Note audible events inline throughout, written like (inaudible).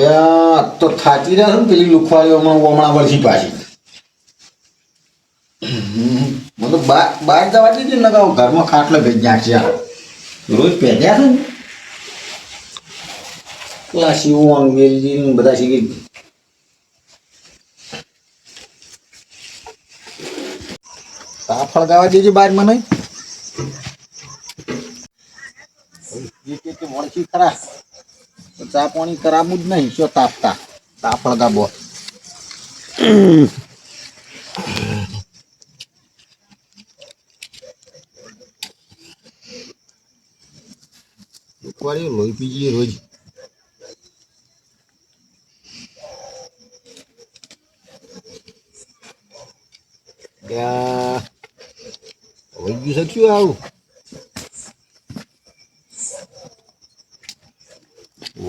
લે, તો થાચી રહ્યા ને પેલી લુખવાળી હમણાં વર્ષી પાછી. મને બહાર જવા દીધી ને કહું ઘરમાં ખાટલો ભેજ નાખશે રોજ પહેર્યા છે ને? પેલા શિવવાંગ વેલજી ને બધા શીખી બહાર મને. તે ખરા. તો ચા પાણી કરાવવું જ નહીં, શું તાપતા? તાપ ફળગાવો એકવારી લોહી પીજીએ રોજ. ત્યાં વહી ગયું છે શું આવું?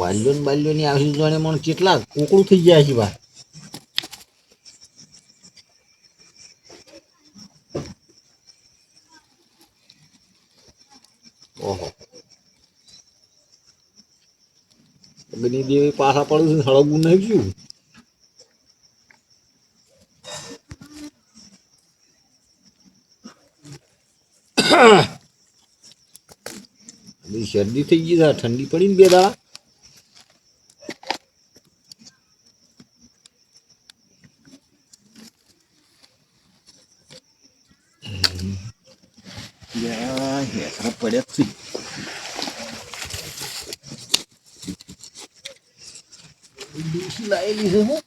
વાલ્યો ને બાલ્યો ની આવી જોડે મને કેટલા કોકડું થઈ જાય છે બા ઓહો. બની દેવી પાછા પડું હળગું (coughs) બધી શરદી થઈ ગઈ ઠંડી પડી ને બે દાડા યા, હેસરા પડ્યા જ છે. ડોશી લાયેલી છે હું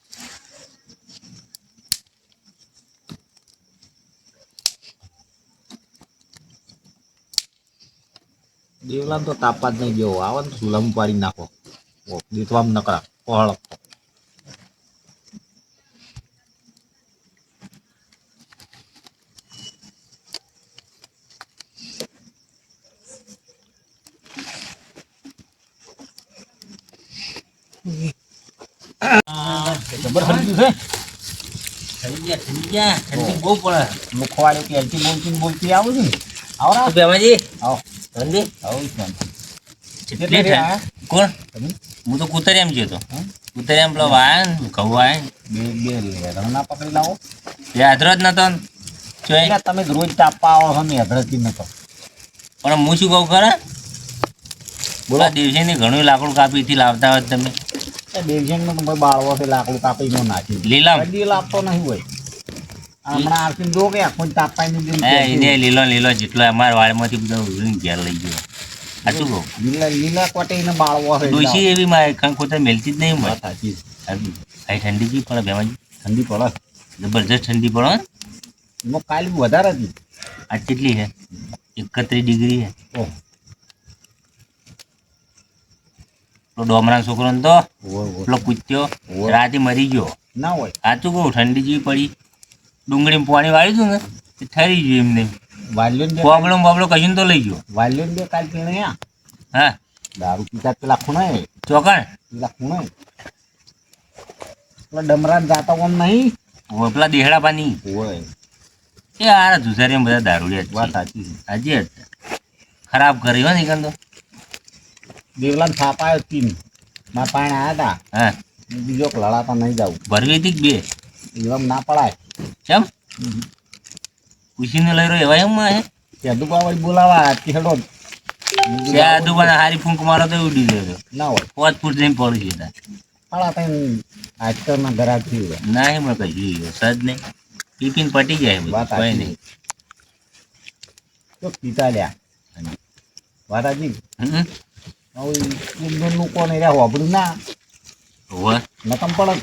દેવલામ તો તાપવા જ નહીં જેવો આવે ને તો સુલામ પાડી નાખો ઓ, દીઠવામ નકરા પહોળ જબર હરજ્યું છે ઠંડી ગયા, ઠંડી ગયા. ઠંડી બહુ પડે મુખવાડી ત્યારથી બોલતી ને બોલતી આવું છું ને આવરા બેમાજી આવો ઠંડી આવું? રહ્યા? કોણ? હું તો કુતરિયામ ગયો તો હમ? કુતરિયામ પેલો વાયા ઘઉં વાયા બે બે ના પકડી લાવો. એ જ નતો તમે રોજ તાપવા આવો છો ને અધરતી નતો. પણ હું શું કહું ખરા? બોલા. દિવસે ની ઘણું લાકડું કાપી થી લાવતા હોય તમે. એ નું તમે બાળવો છે લાકડું કાપી નો નાખી. લીલા કદી લાવતો નહીં હોય. હમણાં આરસી દો કે આખું તાપાઈ હે એને લીલો લીલો જેટલો અમારા વાળમાંથી બધો ઉડીને ઘેર લઈ ગયો. સાચું કહું? લીલા લીલા કોટે ને બાળવો છે ડોશી એવી મારે ખણ મેલતી જ નહીં મળે સાચી. આ ઠંડી જી પડે ઠંડી પડે. જબરજસ્ત ઠંડી પડે. એમાં કાલ વધારે હતી. આ કેટલી છે? એકત્રીસ ડિગ્રી છે. પેલો ડોમરા છોકરો ને તો. પેલો કૂત્યો રાતે મરી ગયો. ના હોય. સાચું કહું ઠંડી જેવી પડી. ડુંગળીમાં પાણી વાળ્યું હતું ને ઠરી ગયું એમને. વાલ્યો ને બે પોબડો બોબડો કશું તો લઈ ગયો. વાલ્યો બે કાલ પીણે હા. દારૂ પીતા પેલા ખૂણાય ચોકણ? પેલા ખૂણાય પેલા ડમરાન જાતા કોમ નહીં. હવે પેલા દેહડા પાની. હોય એ આ ધુસારી બધા દારૂડિયા વાત સાચી સાચી. ખરાબ કરી હો ને કંદો દેવલા થાપાયો તીન મારા પાણી આવ્યા હતા હા. બીજો લડાતા નહીં જાવ ભરવી હતી બે? એમ ના પડાય. ચમ? પૂછીને લઈ રહ્યો એવા એમ હે? કેદુ પાવડી બોલાવા કે હેડો. ત્યાં દુકાને હારી ફૂંક મારો તો ઉડી ગયો ના હોય. પાંચ ફૂટ જઈને પડું છે. પડા તઈ આજકાલ ના ઘરા થઈ ના એમ કઈ જોયું સજ નહીં. પીપીન પટી જાય. વાત કઈ નહીં તો પીતા લ્યા. વાતાજી હવે હવે નું કોને રહ્યા? હોબડું ના. હોવે. નકમ પડે.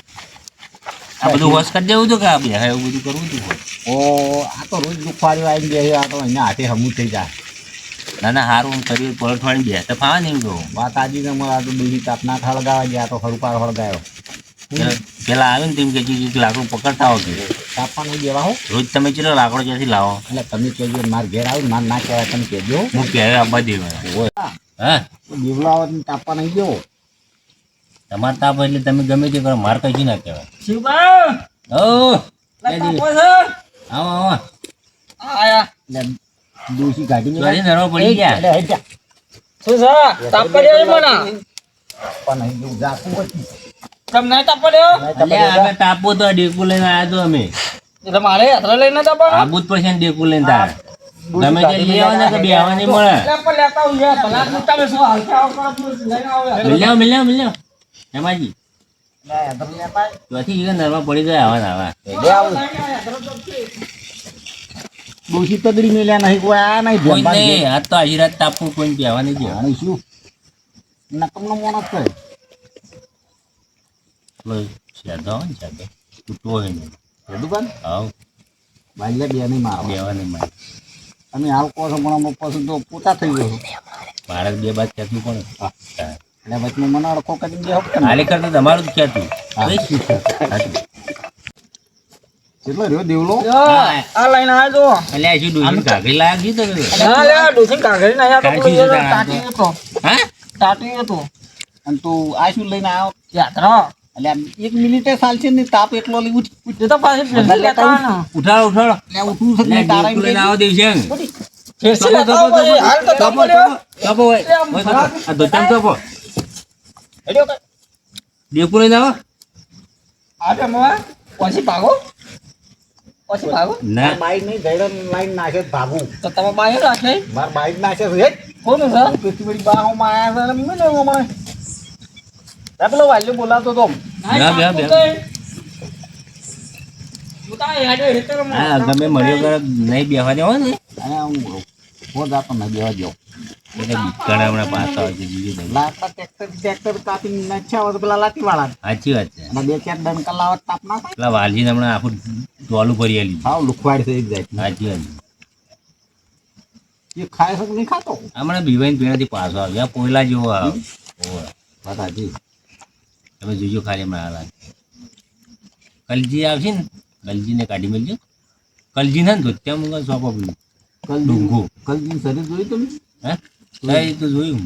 આ બધું વોશ કરી દેવું હતું કે આ બે એવું બધું કરવું હતું ઓ આ તો રોજ દુખવારી આવીને બે આ તો અહીંયા હાથે હમું થઈ જાય. ના ના સારું હું શરીર પલટવાણી બે. તો ફાવા નહીં કહું? વાત આજી ને મારા તો દૂધી તાપના હળગાવા ગયા તો હરુપાર હળગાયો. પેલા પેલા આવ્યું ને તેમ કે જે જે લાકડું પકડતા હો કે તાપવા નહીં દેવા હો. રોજ તમે ચલો લાકડો ક્યાંથી લાવો? એટલે તમે કહેજો માર ઘેર આવું માર ના કહેવાય તમે કહેજો. હું પહેરે આવવા દેવા હા? હા દીવલાવત તાપવા નહીં ગયો. તમારે તાપ એટલે તમે ગમે તે કરો માર કઈ ના કહેવાય. શિવબા! ઓ તાપો છે? આવો આવો. આયા. દોશી ગાડી ચોરી નરવા પડી ગયા? એટલે હેઠ જા. શું છે? તાપ પડ્યો છે મને? તાપવા નહીં દેવું જાતું હતી કેમ નહીં તાપડ્યો અલ્યા અમે તાપો તો ડેકુ લઈને આયા તો અમે. એટલે મારે યાત્રા લઈને તાપડ્યો આબુ જ પછી ડેકુ લઈને તાર. તમે તે લઈ આવવાના કે બે આવવા નહીં મળે પણ લેતા આવું યાર ભલા પૂછતા બેસો હાલતા આવો કરો લઈને આવો યાર. મિલ્યાવ મિલ્યાવ ચોથી નહીં નહીં નહીં આજ તો નહીં હોય ને શેદો તૂટવો હોય ને હેડું હાવ બાજલા બે નહીં મારવા બેવા નહીં મળે તમે હાલ કહો છો પણ અમે પછી તો પોતા થઈ ગયો મારે બે બાદ પડે હા. એટલે વચમાં મને અડખો કરીને બે હપ્તા હાલે કરતા તમારું જ ખેંચવું કેટલો રહ્યો દેવલો? આ લઈને આવ્યો જો. અલ્યા શું ડોશી કાકડી લાગ ગઈ તો ના લે ડોસી કાગળી ના યાર તો ટાટી હતો. હા? ટાટી હતો. અને તું આ શું લઈને આવ્યો યાત્રા એટલે એક મિનિટે ચાલશે ને તાપ એટલો લઈ ઉઠ તો પાછી ઉઠાડો ઉઠાડો. એટલે ઉઠવું છે ને તારા લઈને આવો દેવશે ફેરથી લેતા હોય હાલ તો તાપડ્યો. તપો હોય હોય આ ધોતામ તપો. હેડ્યો કે? ડેકુ લઈને આવો. આ બે મોં, પછી ભાગો. પછી ભાગો. ના. બાઈક નહીં જઈને લાઈન નાખે છે ભાગું. તો તમે બાય રાખે. માર બાઈક નાખે છે. કોનું છે? કેટલી બધી બાહોમાં આયા છે અને મેં લેવો મને. આ પેલો વાલ્યો બોલાવતો તો. બે, બે, બે. હા ગમે મળ્યો નહીં બેહવા દેવો ને. હું હો જાતો નહીં બેવા જાઉં બીકણ હમણાં પાછા હોય છે બીજું નહીં લાકડા ટ્રેક્ટર ટ્રેક્ટર કાપીને નાખ્યા હોય તો પેલા લાઠી વાળા સાચી વાત છે. અને બે ચાર ડંકા લાવવા તાપ ના પેલા વાલજીને હમણાં આખું ટોલું ભરી આલી હાવ લુખવાડ છે જાય. સાચી વાત એ ખાય છે નહીં ખાતો? હમણાં બીવાઈને પીણાથી પાછો આવ્યો. પોયલા જેવો આવે વાત તમે જોજો ખાલી હમણાં હાલ કલજી આવશે ને કલજીને કાઢી મળજો કલજી ને ધોત્યા મુંગા સોંપો પેલું કલજી ડુંગો. કલજી શરીર જોયું તમે? હા, એ તો જોયું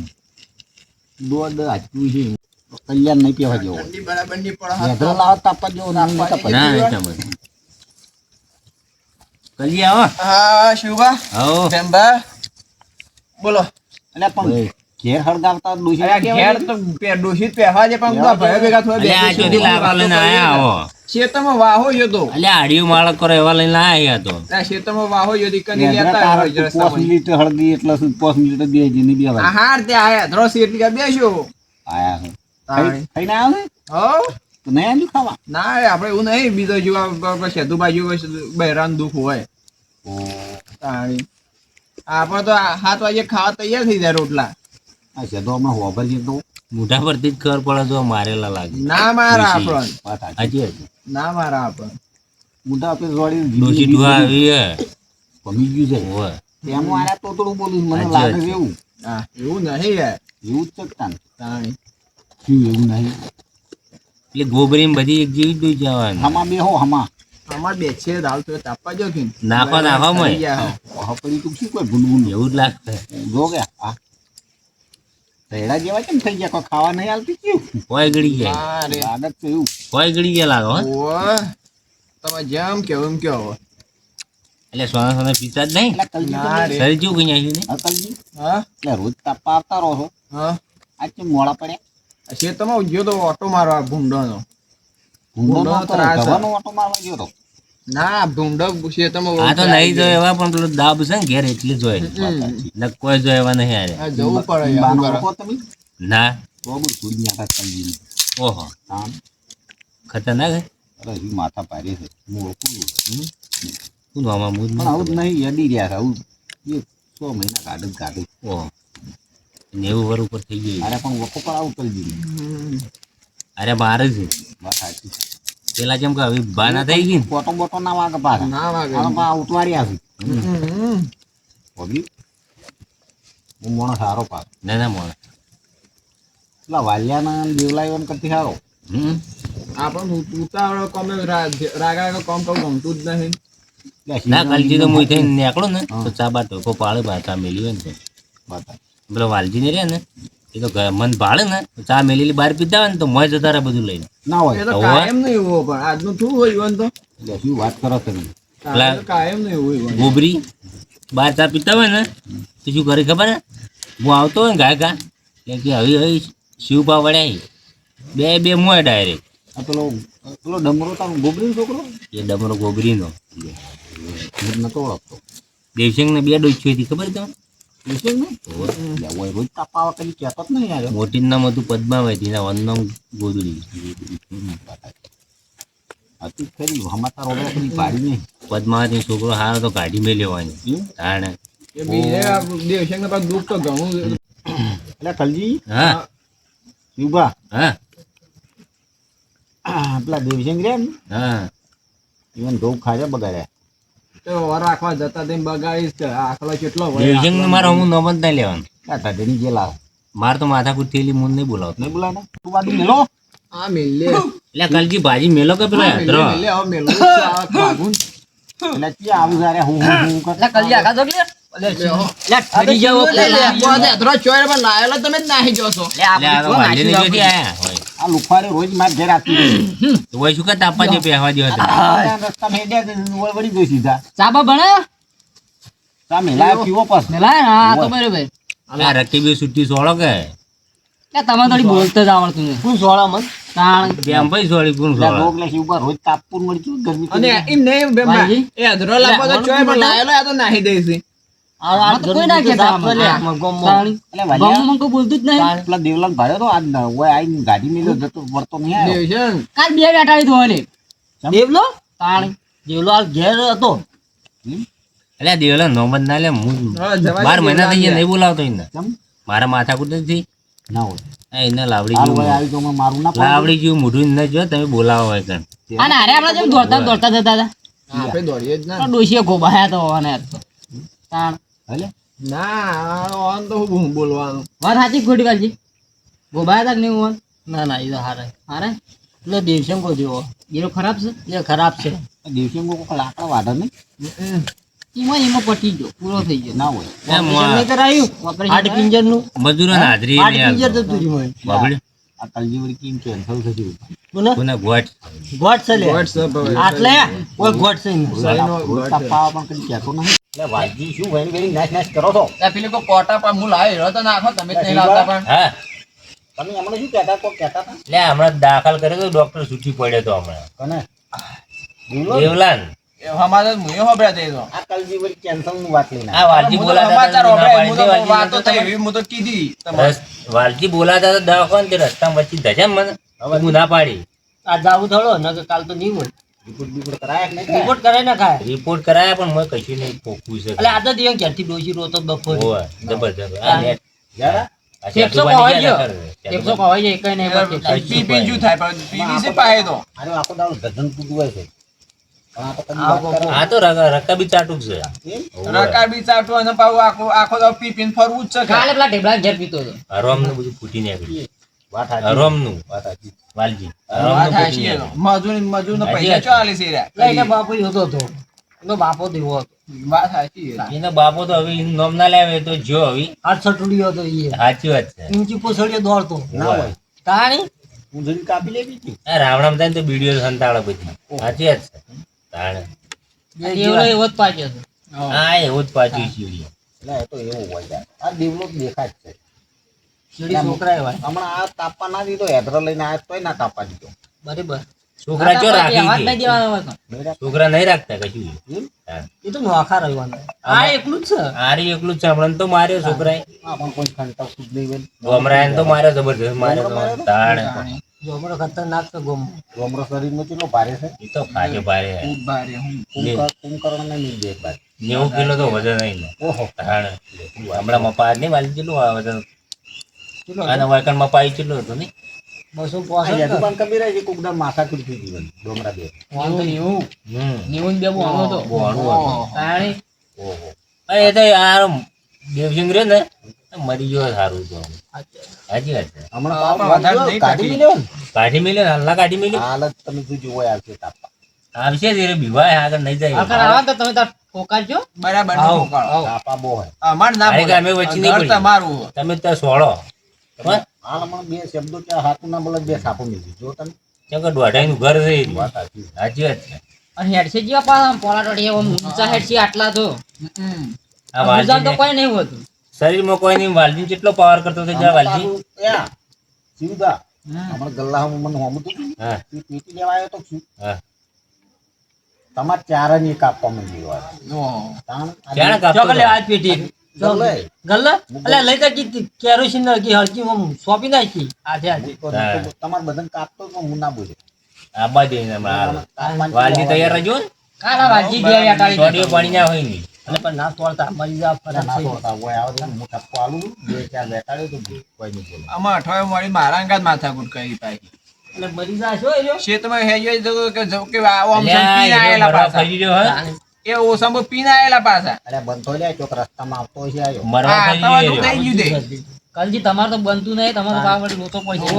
દોડ હાચું છે કલ્યાણ નહીં પીવા જેવો વેધરો લાવો તાપવા જેવો ના તાપવા ના નહીં સમજ કલજી આવો હા. શિવબા આવો ચંબા બોલો. અને પણ ઘેર હળગાવતા દોષિત અરે ઘેર તો પે- પહેવા જે પણ ભયો ભેગા થયો લઈને આયા શેતરમાં વાહો યો તો અલ્યા આડિયું માળક કરો એવા લઈને આયા તો. વાહો યો દીકરી લેતા તારા હોય તું પોસ મિનિટ હળદી એટલે શું મિનિટ બે જી બે હાર તે આયા ધરો શેઠી કા બેસ્યો. આયા છે ખાઈને આવ્યો છે હો? તો નહીં આવ્યું ખાવા? ના આપણે એવું નહીં બીજો જેવા સેતુભાઈ જેવું બહેરાન દુઃખ હોય. તાણી આપણે તો હાથ સાત વાગે ખાવા તૈયાર થઈ જાય રોટલા. આ સેદો હમણાં હોભર છે તો. મોઢા પરથી જ ખબર પડે તો મારેલા લાગે. ના મારા આપણ. હાજી છે. ના મારા આપણ. મોઢા આપે જોડી ડોસી ડુઆ આવી હે. ભમી ગયું છે. હોય એમ મારા તોતડું બોલું મને લાગે છે. એવું. હા એવું નહીં યાર. એવું જ ચકતા તાણી? શું એવું નહીં? એટલે ગોબરી બધી એક જેવી જ જવાનું. હમા બે હો હમા. અમાર બે છે દાલ તો તાપવા જો કે નાખો, નાખો મય. થઈ ગયા હો. હપડી તું શું કોઈ ભૂંડ એવું જ લાગશે. જો કે આ રેડા જેવા કેમ થઈ ગયા? કોઈ ખાવા નહીં આવતી કયું કોઈ ગળી ગયા. અરે આદત તો એવું. કોઈ ગળી ગયા લાગો તમે જેમ કેવો એમ કેવો એટલે સોના સોના પીતા જ નહીં? શરીર જેવું કઈ આવ્યું ને હા હા? એટલે રોજ તાપા આવતા રહો છો. હા. આજ કેમ મોડા પડ્યા? છે તમે ગયો તો ઓટો મારવા ભૂંડોનો. ભૂંડો ભૂંડો નતો, ઓટો મારવા ગયો તો. ના ભૂંડો છે તમે આ તો નહીં જો એવા પણ પેલો દાબ છે ને ઘેર એટલે જોય ને કોઈ જો એવા નહીં આરે આ જવું પડે ના. તો બધું છોડી નાખા ઓહો. આમ ખતરનાક હે? અરે હી માથા પારે છે. હું ઓળખું છું. શું આમાં મૂજ પણ આવું નહીં અડી રહ્યા છે. આવું એ સો મહિના કાઢે જ કાઢે ઓહો. નેવું વર ઉપર થઈ ગયું. અરે પણ વખો પણ આવું કરી દીધું. અરે મારે છે. બસ સાચી. પેલા કેમ કે હવે ભા ના થઈ ગઈ પોટો બોટો ના વાગે પાછા. ના વાગે. પા ઉતવાડી આવી હું મોણો સારો પાક. ના ના મોણ. પેલા વાલિયાના અને દેવલાઈઓને કરતી સારો. હમ. આપણ ઉતાવળો કોમે રાગા કોમ કહું ગમતું જ નહીં એટલે ના કાલજી તો મુઈ થઈને નીકળો ને. તો ચા બા ટોકો પાડે બાતા મેલી હોય ને તો. બતા. પેલો વાલજી ને રે ને. એ તો મન ભાળે ને ચા મેલેલી બહાર પીતા હોય ને તો મોય જતા રહે બધું લઈને. ના હોય. તો કાયમ નહીં એવો પણ આજનું શું હોય ઈવન તો? શું વાત કરો તમે? કાયમ નહીં હોય ગોબરી બહાર ચા પીતા હોય ને તો શું કરે ખબર હે? હું આવતો હોય ને ગા એટલે કે હવે હવે શિવપા વળ્યા બે બે મોય ડાયરેક્ટ આ પેલો પેલો ડમરો તારો ગોબરી છોકરો? એ ડમરો ગોબરીનો. નતો ઓળખતો. દેવસિંગને બે ડોઈ હતી ખબર તમને? મોટીનું નામ હતું પદ્માવતી ના વન નામ ગોદડી પદ્માવતી છોકરો હારો તો કાઢી મેં લેવાની? તાણે. દેવશંકર દુઃખ તો ઘણું છે. એટલે કલજી હા. યુબા હા. પેલા દેવસિંગ રે ને? હા. ઈવન ઘઉં ખાજા બગાડ્યા. તો આખવા જતા તેમ બગાડીશ કે આખલો કેટલો મારે હું નોમ જ નહીં લેવાનું. આ તાઢેની જે લાવ મારે તો માથાકૂટ થયેલી મૂન નહીં બોલાવતો. નહીં બોલાય તું બાજુ મેલો. આ મેલે એટલે કલજી ભાજી મેલો કે પેલા મેલે મેલે હવે ભાગું. એટલે આવું સારે હું હું કરતા બોલ, હેતરો રકીબી સુટ્ટી સોળો કે? તમે થોડી બોલતા જ આવડતું શું સોળા મન? તાણ. બેમ ભાઈ સોળી કોણ સોળો. રોજ તાપવું મળી ગયું ગરમી અને એમ નહીં એ અધરો લાગવો તો ચોય પણ લાયેલો આ તો નાહી દઈશ. ના ના? દેવલો? તાણી દેવલો હાલ ઘેર હતો. એટલે દેવલા નોમ જ ના લે હું હા, જવા દે બાર મહિના થઈ ગયા નહીં બોલાવતો એને. મારા માથાકૂટ નથી ના હોય. એને લાવડી ના લાવડી જેવું મોઢું ન જો તમે બોલાવો હોય કણ અને હારે આપણે જેમ દોડતા દોડતા જતા હતા. આપણે દોડીએ જ ના. તો ડોશીએ ગોબાયા તો હોવાને તાણ હલે? ના ઓન તો હું બોલવાનું? વાત સાચી ખોટી વાલજી? ગોબાયા હતા કે નહીં હોવાન ના ના એ તો હારે. હારે? એટલે દેવશંકો જેવો. એ ખરાબ છે? એ ખરાબ છે. દિવસે કોઈ લાકડા વાઢે નહીં એમાં એમાં પટી ગયો. પૂરો થઈ ગયો. ના હોય. કરાયું. ઓપરેશન પિંજરનું મજૂરોને હાજરી આઠ પિંજર જતું રહ્યું હોય. બાબડી આ કલજી કેમ કેન્સલ થશે કોને? કોને ગોઠ. ગોટ છે લે. વોટ્સઅપ હવે. આટલે? કોઈ ગોટ છે નહીં. સહીનો રોજ ગોળ છે. તાપાવા પણ કદી કહેતો નહીં એટલે વાલજી શું વેણી વેણી નાશ નાશ કરો છો? આ પેલી કોઈ કોટા પર હું લાવી રહ્યો તો નાખો તમે જ નહીં લાવતા પણ. હા? તમે શું કહેતા કોઈ કહેતા હતા? એટલે હમણાં દાખલ કર્યો તો ડોક્ટર છૂટી પડ્યો તો હમણાં. કને? દેવલાન અમારે તો મુયો હોભળ્યા તો. આ કલજી વળી કેન્સલનું વાત લઈને આ વાલજી બોલાતા હતા, હું તો વાતો થઈ એવી હું તો કીધી વાલજી બોલાતા હતા દવાખાને તે રસ્તામાં વચ્ચે ધજા મને. હવે હું ના પાડી. આ જાવું થોડો નકર કાલ તો નહીં હોય. રિપોર્ટ બિપોર્ટ કરાયા કે નહીં રિપોર્ટ કરાય ના ખાય. રિપોર્ટ કરાયા પણ મેં કશું નહીં ખોખું છે. એટલે આદત દિવસ ક્યારથી ડોસી રોતો બપોરે. હોવે, જબરજસ્ત આ નેટ જરા એકસો ગયો. એકસો જાય કઈ નહીં જ. થાય? પણ તો? આખો દાડો ગધન છે. આ તો આ આ તો ચાટુક છે. અને પાછું આખો આખો તો પી પીને ફરવું જ છે કાલે પેલા ઢેબલા ઘેર પીતો હતો. હરોમનું બધું ફૂટી નીકળ્યું. વાલજી. મજૂર મજૂર પૈસા એટલે એને બાપો હતો હતો. એનો બાપો તો હતો. વાત સાચી એનો બાપો તો હવે નામ ના લાવે તો જો હવે. આઠસો ટુડીયો હતો એ સાચી વાત છે. ઊંચી પોસડીએ દોડતો. ના હોય. તાણી? હું કાપી લેવી હતી રાવણામ થાય ને તો વીડિયો સંતાડે બધી સાચી વાત છે. તાણે. એવો જ હા એવું જ પાછું એટલે એ તો એવું હોય આ દેવલો દેખાય છે. છોકરા એવા હમણાં આ તાપવા ના દીધો હેદરો લઈને આ તોય ના તાપવા દીધો. બરાબર. છોકરા ચો રાખી દેવાનો હોય તો. છોકરા નહીં રાખતા કશું. એ તો નોખા રહેવાના. આ એકલું જ છે? આરી એકલું જ છે. હમણાં તો માર્યો છોકરાએ. પણ કોઈ ખંટાવતું જ નહીં હોય. તો માર્યો જબરજસ્ત માર્યો તો તાણે. જો ખતરનાક છે ગોમ ગોમરો શરીરમાં કેટલો ભારે છે? એ તો ભારે ખૂબ ભારે દે એક બાર. નેવું કિલો તો વજન નહીં ને. ઓહો. તાણે. હમણાં મપા નહીં વાલી કેટલું આ વજન અને વાયકણ મપા ઈ કેટલું હતું નહીં બસો યદુપાન કબીર છે કોકદા માથા કુરથી જીવન ડોમરા બે. નેવું ને બે બોણો હતો. બોણું. તાણી. ઓહો. એ તો યાર દેવસિંહ રહ્યો ને મરી ગયો સારું તો. હાજી હાજી હમણાં હા, વધારે નહીં કાઢી. મેલ્યો કાઢી મેલ્યો ને હાલના કાઢી મેલ્યો? હાલ જ તમે જોજો હોય આવશે તાપા. આવશે તેરે બીવાય આગળ નહીં જાય. આગળ આવા તો તમે તાર ઠોકારજો. બરાબરનું પકડો. તાપા બહુ હોય. અમાર ના અમે વચ્ચે નહીં. તમારું તમે ત્યાં સોળો. બસ બે શબ્દો હાથું ના બોલે બે સાપો મિલી જો તમે દોઢાઈનું ઘર છે વાત સાચી સાચી વાત છે. અને હેડસે જેવા પાછા પોલા ટોળી એવા ઊંચા હેડસી આટલા તો. આ ઊંચા તો કોઈ નહીં હોતું. શરીરમાં કોઈ નહીં. વાલજી કેટલો પાવર કરતો હતો જ્યાં વાલજી? ત્યાં, સીધા હમણાં ગલ્લામાં મને હોમું તું. હા. પેટી લેવા આવ્યો તો શું? હા. તમારે ચાર ને કાપવા માંડી વાત ઓહો. તાણ આજ પેટી. ગલ્લે. ગલ્લા? અલે લઈ જા કી કેરોસીન નાખી સોંપી નાખી. આજે આજે. તમારે બધાને કાપતો તો હું ના બોલે. આબા જઈને વાલજી તૈયાર રહેજો. કાલા વાજી ગયા અટાડી સોડિયો પાણી ના હોય ને અને પણ ના તોડતા. મરી જા ના તોડતા હોય આવે તો હું ટપકો બે ચાર બેટાડ્યો તો કોઈ નહીં બોલે. આમાં અઠવાડિયે મારી મારા અંગાત માથાકૂટ કરી પાછી એટલે મરી જા છો એજો શેતમાં હેજો તો કે જો કે આવો આમ અલ્યા, આયેલા પાછા. ફરી રહ્યો હે? એ ઓસામો પીને આયેલા પાછા. અરે બંધો લે ચોક રસ્તામાં આવતો છે આયો મરવા હા. થઈ ગયું દે કાલજી તમારે તો બનતું નહીં તમારે તો પાવડી લોચો પડી.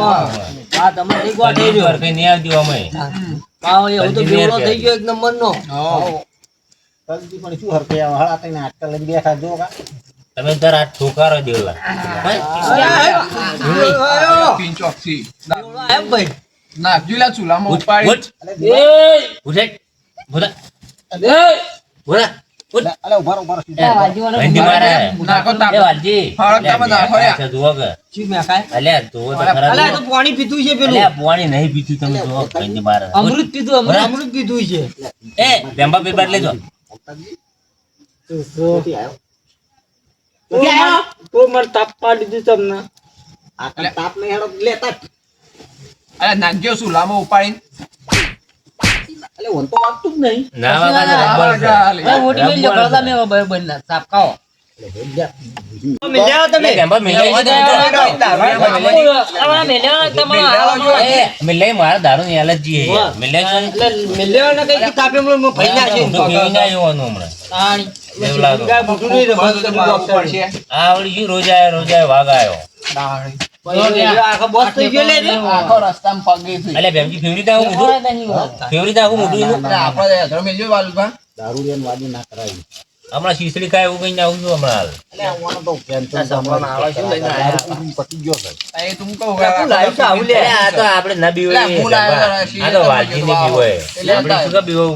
આ તમે એક વાર થઈ વાર કઈ નહીં આવતી અમે. પાવ એવું તો કાલજી બેવડો થઈ ગયો એક નંબર નો હો. પણ શું હરકે આવે હળા તને આટકા લઈને બેઠા જો કા? તમે તાર આ ઠોકારો દેવલા. પીન ચોકસી બેવડો આવ્યો ભાઈ? નાખજો લા ચૂલામાં ઉપાડી. એ ઉઠે. ઉઠ. મારે. પાણી પીતું છે પેલું. પાણી નહીં પીતું તમે જુઓ, અમૃત પીધું અમૃત. પીતું છે. એ, બેમ્બા પેપર લેજો. તો મને તાપ પાડી દીધું તમને. આ તાપ નહીં લેતા. અરે નાખજો લાંબો ઉપાડીને. તો વાગતું જ નહીં. ના વાગે મોટી મેલ ના મારા દારૂ ની એલર્જી? એટલે પીવીને આવ્યો રોજ આયો, રોજ આયો, વાઘ આયો. હમણાં શીસડી ખાય એવું કઈ આવું છું હમણાં હાલ. અલે આવવાનો તો કેન્સર સાંભળવામાં આવે છે, લઈને દારૂ પીને પતી ગયો છે. એ તું કહું તું લાવી છે આવું લે. અલ્યા, આ તો આપણે ના બીવાય.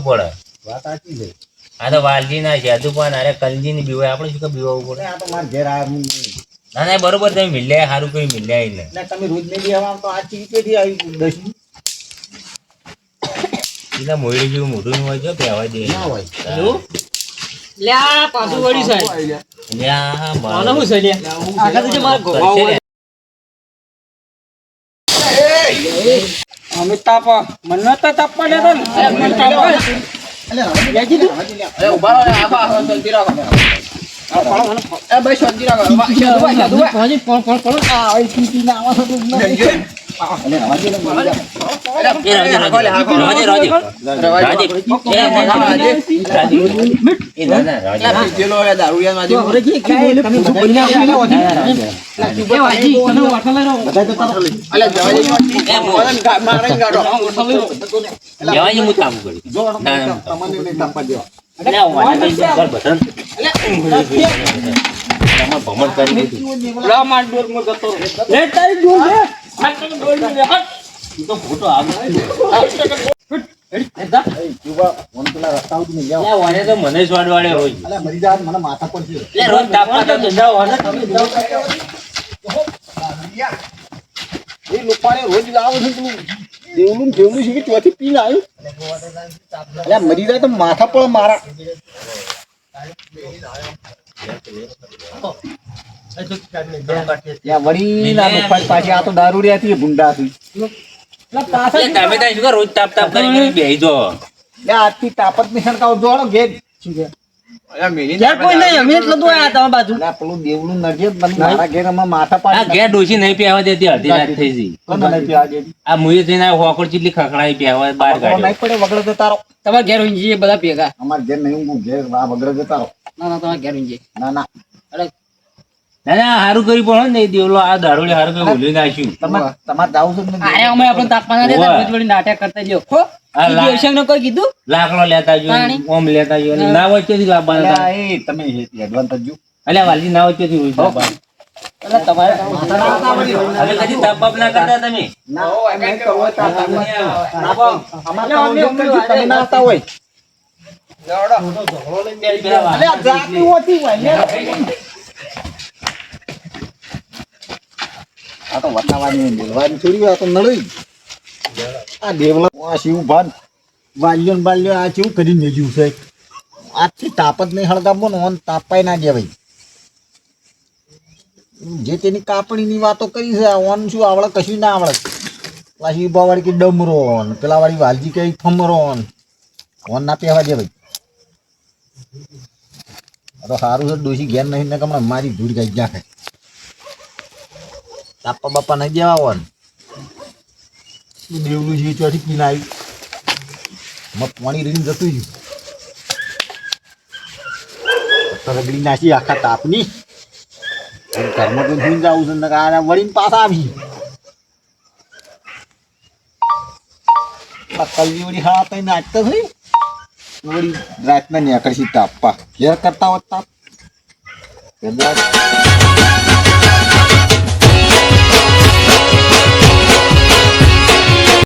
પડે? વાત સાચી છે. આ તો વાલજી ના જાદુપાન અરે કલજી ની બીવાય. આપણે શું બીવાવું પડે? આ તો મારા ઘેર નહીં. ના ના બરોબર તમે મિલ્યા સારું કઈ મિલ્યા ય નહીં. તમે રોજ નહીં આવા તો આ ચીજ કેથી આવી દસ એટલે મોયડી જેવું મોઢું નું હોય છે પહેવા દે. ના હોય. હેલો લ્યા. પાછું વળી સાહેબ. આનો મારું- શું છે લે આખા તો જે મારા ગોવા ને. અમે તાપ મને તો તાપ. પડે ને મને તાપવા એટલે. અરે ઊભા રહો ને, આખો શાંતિ રાખો. એ ભાઈ શાંતિ રાખો. શાંતુભાઈ, શાંતુભાઈ. પાણી પણ પણ પણ આ આવી પીપી ના આવા તો ના જજો. અલે રવા દે ને, મરી જા. એ રાજી, રાજી, રાજી, રાજી. રાજી. એ ના, ના, રાજી. રાજી. એ ના, ના, રાજી. અલ્યા, પીધેલો હોય દારૂડિયામાં તો હવે જે કેવું તમે બધા બોલી ક્યાં નાખ્યું આવ્યા ને છો? એ વાજી તમે વાટલા લઈ રહો બધા જતા રહો. અલ્યા, જવા દેજો. બધાને ગા- મારીને કાઢો. જવાય છે, હું તાપ કરી. મને સ્વાડવાડે તો મને જ વાડવાડે રોજ અલે મરી જા, મને માથા પર રોજ તાપવા તો ધંધા હોય ને તમે એ લોકોને રોજ લાવો છે દેવલું જેવલું છે કે પી પીને આવ્યું એટલે મરી જાય તો માથા પર મારા. ત્યાં વળી ના લોફાઈ પાછી આ તો દારૂ ત્યાં શું રોજ તાપ તાપ કરી કરી બેહી આજથી તાપત મિશન સણકાવ જોડો ઘેર. શું કે? તમારી બાજુ અલે આ પેલું દેવલું નરજે મને મારા ઘેર ઊંઘી બધા ભેગા. અમાર ઘેર નહીં ઘેર આ વગડો જતા રહો. ના ના તમારે ઘેર ઊંઘી ના ના. ના ના હારું કરી પણ ને દેવલો આ દારૂડી હારું કઈ ભૂલી નાખ્યું. તમારે તમારે જાવું છે કે અમે આપણે તાપમાન નાટક કરતા લ્યો ખો દેવશંગ ને કોઈ કીધું? લાકડો લેતા જો. ઓમ લેતા જો ના હોય ત્યાંથી લાવવાના હતા. એ તમે એડવાન્સ જો. અલ્યા વાલજી ના હોય રોજ લાવવાના. એટલે તમારે હવે કદી તાપ બાપ ના કરતા તમે? ના એમ હોય. અમારે અલ્યા, હોય. આ તો વટાવાની મેળવાની થોડી આ તો નળી. આ દેવલા આ શિવ ભાન. વાલ્યો ને બાલ્યો આ કેવું કરી મેલ્યું છે? આજથી તાપ જ નહીં હળગાવો ને ઓન તાપાય ના ભાઈ જે તેની કાપણીની વાતો કરી છે ઓન શું આવડે, કશું ના આવડે. પાછી ઊભા વાળી કે ડમરો ઓન, પેલા વાળી વાલજી કઈ ફમરો ઓન. ઓન ના પહેવા દે ભાઈ તો સારું છે ડોસી ઘેર નહીં ને કમણા મારી ધૂળ ગઈ જાય તાપા બાપા નહીં દેવા ઓન દેવલું છે ચોથી પીને આવ્યું મત પાણી રીને જતું રહ્યું રગડી નાખી આખા તાપની અને ઘરમાં તો સુઈ જવું છે નકર આને વળીને પાછા આવી આ કલજી વળી હા તઈ નાચતા થઈ વળી રાતના નેકળશી તાપવા ઘેર કરતા હોત તાપ કદાચ